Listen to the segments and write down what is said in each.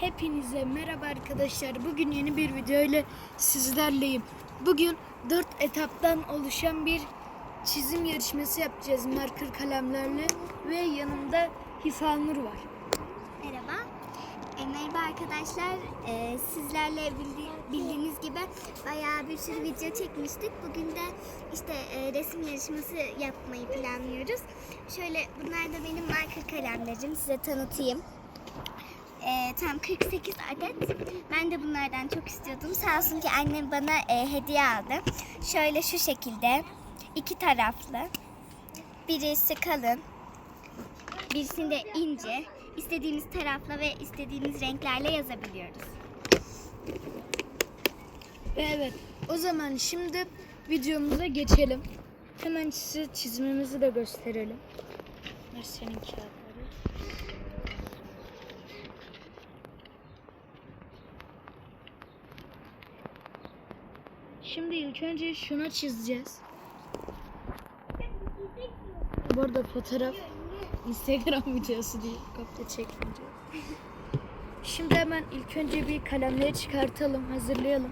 Hepinize merhaba arkadaşlar. Bugün yeni bir video ile sizlerleyim. Bugün 4 etaptan oluşan bir çizim yarışması yapacağız marker kalemlerle ve yanımda Hifanur var. Merhaba. E, merhaba arkadaşlar. E, sizlerle bildi- bildiğiniz gibi bayağı bir sürü video çekmiştik. Bugün de işte e, resim yarışması yapmayı planlıyoruz. Şöyle bunlar da benim marker kalemlerim. Size tanıtayım. E, tam 48 adet. Ben de bunlardan çok istiyordum. Sağ olsun ki annem bana e, hediye aldı. Şöyle şu şekilde iki taraflı. Birisi kalın, birisinde ince. İstediğimiz tarafla ve istediğimiz renklerle yazabiliyoruz. Ve evet o zaman şimdi videomuza geçelim. Hemen size çizimimizi de gösterelim. Ver senin kağıtları. Şimdi ilk önce şuna çizeceğiz. Bu arada fotoğraf Instagram videosu değil. Kopya çekmeyeceğiz. Şimdi hemen ilk önce bir kalemleri çıkartalım, hazırlayalım.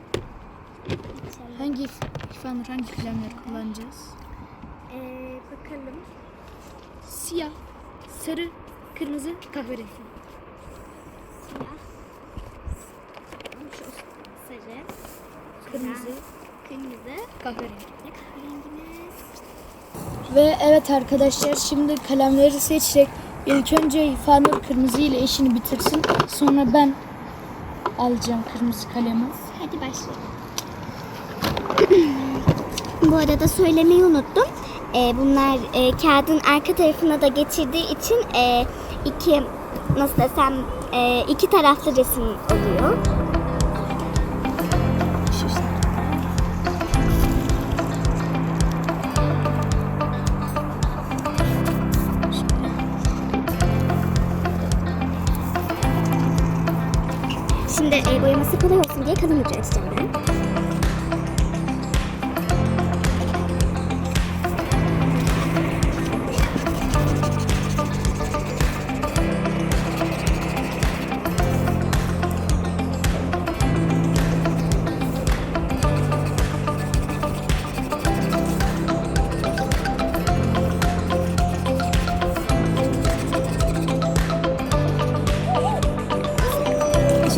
Hangi İfanur hangi kalemleri kullanacağız? Ee, bakalım. Siyah, sarı, kırmızı, kahverengi. Siyah. Sarı. Kırmızı, Kırmızı. kahverengi. Ve kahverengimiz. Ve evet arkadaşlar şimdi kalemleri seçecek. İlk önce İfanur kırmızı ile işini bitirsin. Sonra ben alacağım kırmızı kalemi. Hadi başlayalım. Bu arada söylemeyi unuttum. Ee, bunlar e, kağıdın arka tarafına da geçirdiği için e, iki nasıl desem e, iki taraflı resim oluyor. Boyaması kolay olsun diye kalın ucu açacağım ben.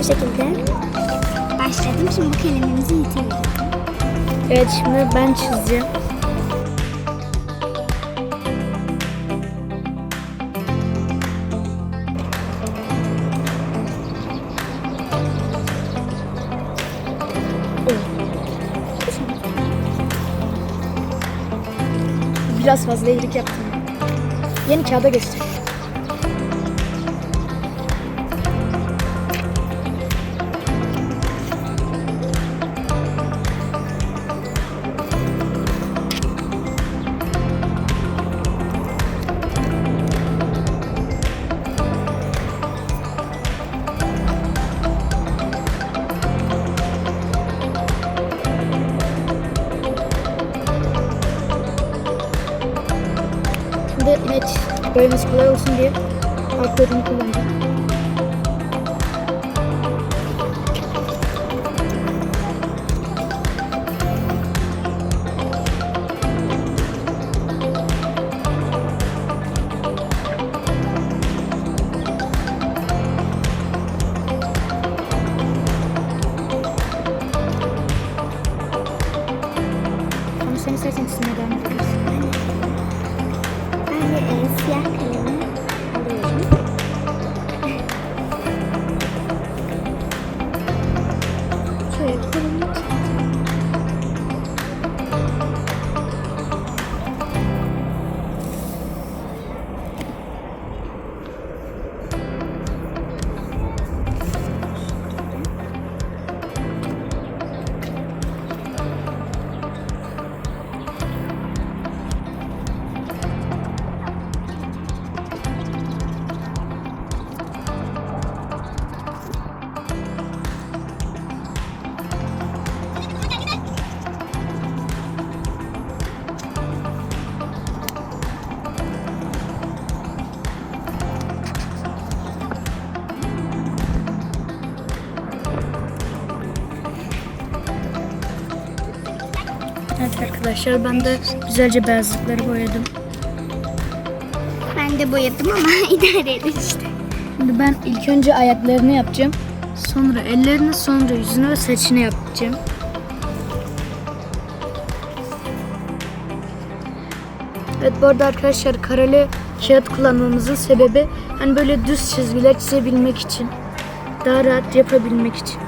Şekilde başladım. Şimdi bu kalemimizi yitiriyorum. Evet şimdi ben çizeceğim. Biraz fazla iyilik yaptım. Yeni kağıda geçtim. Net boyaması kolay olsun diye algoritmi kullanacağım. Evet arkadaşlar ben de güzelce beyazlıkları boyadım. Ben de boyadım ama idare edin işte. Şimdi ben ilk önce ayaklarını yapacağım. Sonra ellerini, sonra yüzünü ve saçını yapacağım. Evet bu arada arkadaşlar kareli kağıt kullanmamızın sebebi hani böyle düz çizgiler çizebilmek için. Daha rahat yapabilmek için.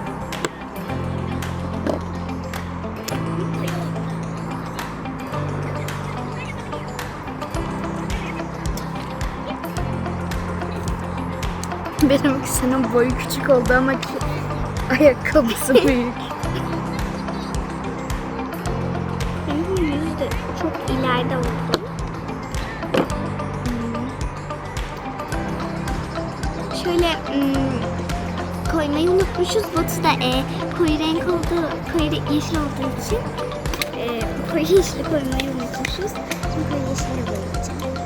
Benim senin boyu küçük oldu ama ki ayakkabısı büyük. Benim yüzü de çok ileride oldu. Şöyle hmm, koymayı unutmuşuz. Botu da e, koyu renk olduğu, koyu yeşil olduğu için e, koyu yeşili koymayı unutmuşuz. Şimdi koyu yeşille boyayacağım.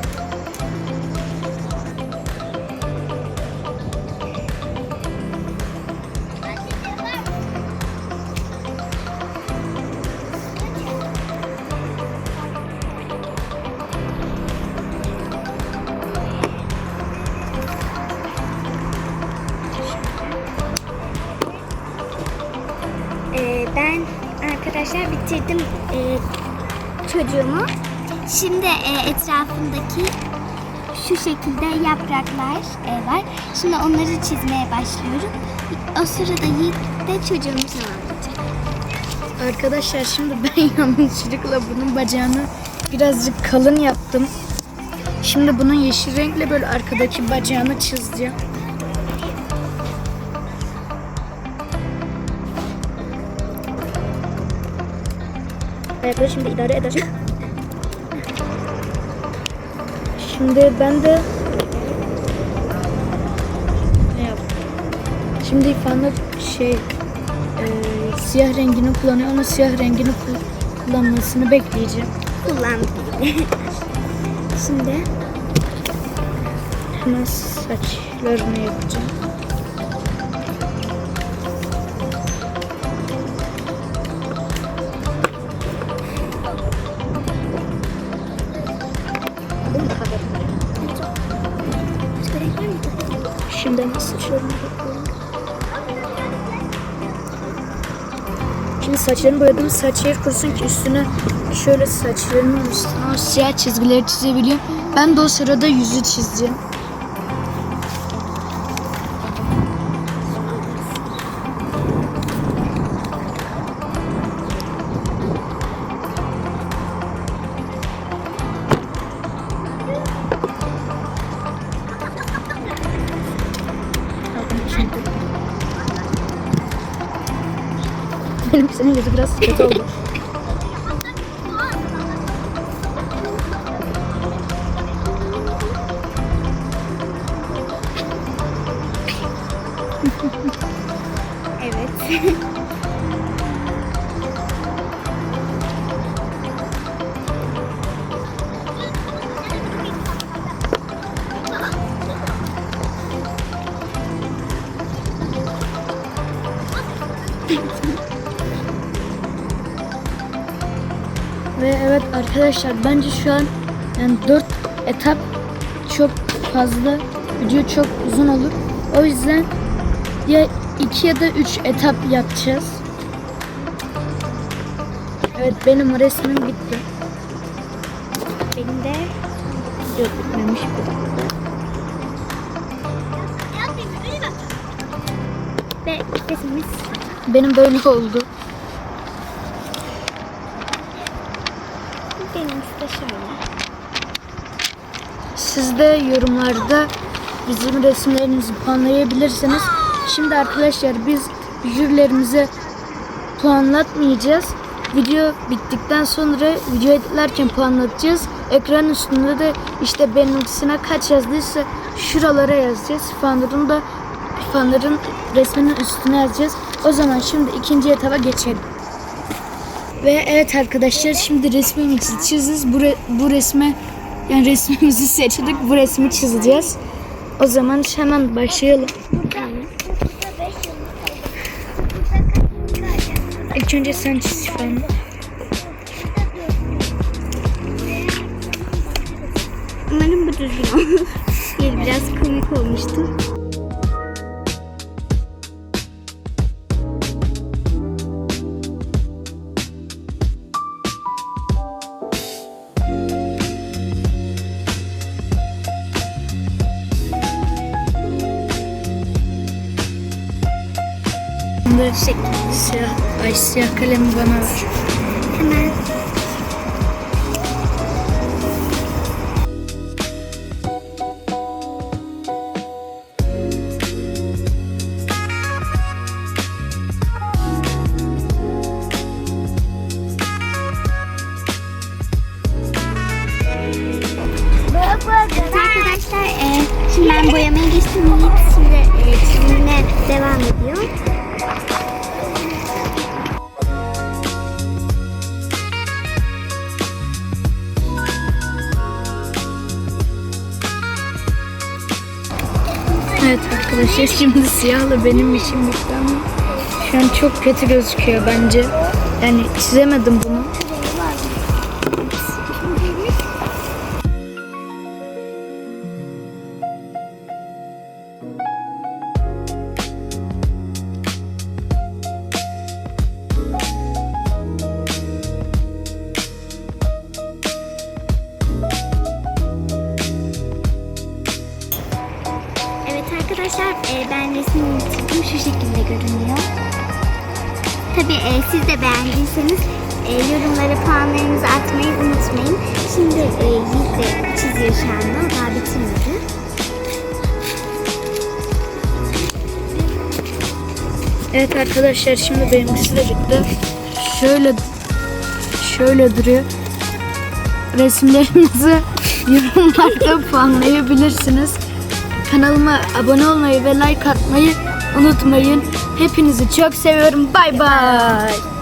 Arkadaşlar bitirdim e, çocuğumu. Şimdi e, etrafındaki şu şekilde yapraklar e, var. Şimdi onları çizmeye başlıyorum. O sırada Yiğit de çocuğumu tamamlayacak. Arkadaşlar şimdi ben yanlışlıkla bunun bacağını birazcık kalın yaptım. Şimdi bunun yeşil renkle böyle arkadaki bacağını çizeceğim. Ayakları şimdi idare edeceğim. Şimdi ben de ne yaptım? Şimdi İfan'la şey e, siyah rengini kullanıyor ama siyah rengini kul- kullanmasını bekleyeceğim. Kullandım. Şimdi Hemen saçlarını yapacağım. Yapıyorum. Şimdi saçlarını boyadım. Saç yer kurusun ki üstüne şöyle saçlarının üstüne siyah çizgileri çizebiliyorum. Ben de o sırada yüzü çizeceğim. Benim senin yüzü biraz kötü oldu. Evet. arkadaşlar bence şu an yani 4 etap çok fazla video çok uzun olur. O yüzden ya 2 ya da 3 etap yapacağız. Evet benim resmim bitti. Benim de Yok bitmemiş. ve resmimiz Benim böyle oldu. Şöyle. Siz de yorumlarda bizim resimlerimizi puanlayabilirsiniz. Şimdi arkadaşlar biz jürilerimize puanlatmayacağız. Video bittikten sonra video editlerken puanlatacağız. Ekran üstünde de işte benimkisine kaç yazdıysa şuralara yazacağız. Fanların da fanların resminin üstüne yazacağız. O zaman şimdi ikinci etaba geçelim. Ve evet arkadaşlar şimdi resmimi çizeceğiz. Bu, re, bu resme yani resmimizi seçtik. Bu resmi çizeceğiz. O zaman hemen başlayalım. İlk önce sen çiz falan. Umarım bu düzgün olur. Biraz komik olmuştu. Şimdi siyah, ay siyah kalemi bana ver. Hemen arkadaşlar, e, şimdi ben boyamaya geçtim. Şimdi e, çizimine devam ediyor. Evet arkadaşlar şimdi siyahla benim işim bitti ama şu an çok kötü gözüküyor bence. Yani çizemedim e, ben resmimi bitirdim. Şu şekilde görünüyor. Tabii e, siz de beğendiyseniz e, yorumlara puanlarınızı atmayı unutmayın. Şimdi e, Yiğit çiziyor şu anda. Daha bitirmedi. Evet arkadaşlar şimdi benimkisi de bitti. Şöyle şöyle duruyor. Resimlerinizi yorumlarda puanlayabilirsiniz. Kanalıma abone olmayı ve like atmayı unutmayın. Hepinizi çok seviyorum. Bay bay.